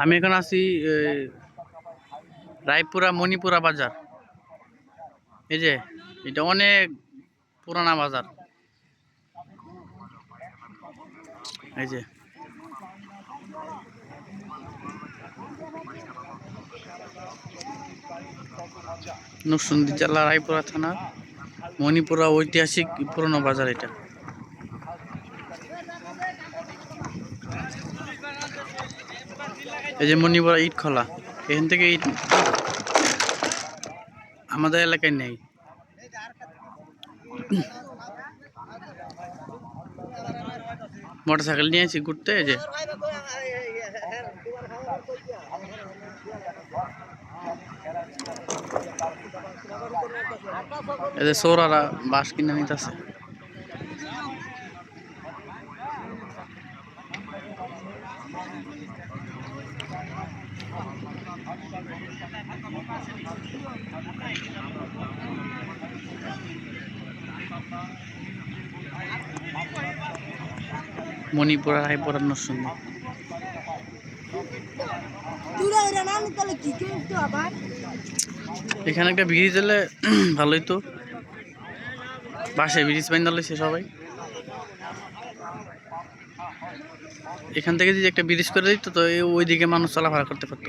আমি এখন আছি রায়পুরা মণিপুরা বাজার। এই যে, এটা অনেক পুরানা বাজার। এই যে। নরসিংদী জেলা, রায়পুরা থানা, মণিপুরা ঐতিহাসিক পুরনো বাজার এটা। এই যে মণিপুরা ইট খোলা, এখান থেকে ইট আমাদের এলাকায় নেই। মোটর সাইকেল নিয়ে আছি ঘুরতে যে। এদের সৌরারা বাস কিনে নিতেছে। মণিপুর রায়পুর নরসিংদী তুলে এরা না আমি তাহলে কি করতে আবার? এখানে একটা ব্রিজ এলে ভালোই তো। বাসে ব্রিজ বাইন্দা সে সবাই। এখান থেকে যদি একটা ব্রিজ করে দিত, তো এই ওইদিকে মানুষ চলাফেরা করতে পারতো।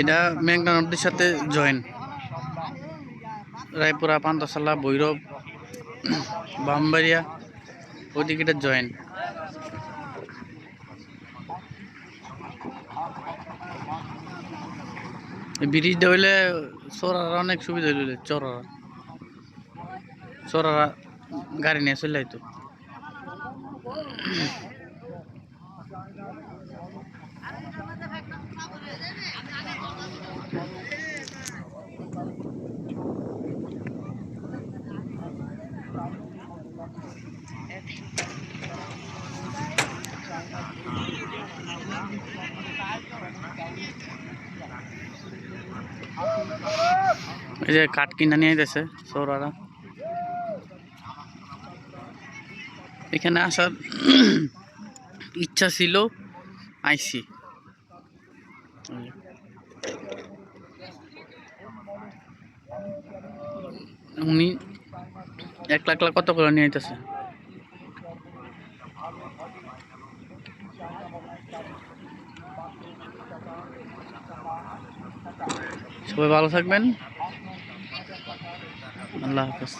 এটা মেঘনা নদীর সাথে জয়েন রায়পুরা, পান্তশালা, ভৈরব, বামবাড়িয়া, ওইদিকে এটা জয়েন ব্রিজটা হইলে চোরার অনেক সুবিধা হইলে চোরারা। চোরারা গাড়ি নিয়ে চলে যাইতো এই যে কাঠ কিনা নিয়ে যাচ্ছে চোরারা। এখানে আসার ইচ্ছা ছিল আইসি। উনি এক লাখ লাখ কত করে নিয়ে আইতেছে সবাই ভালো থাকবেন। আল্লাহ হাফেজ।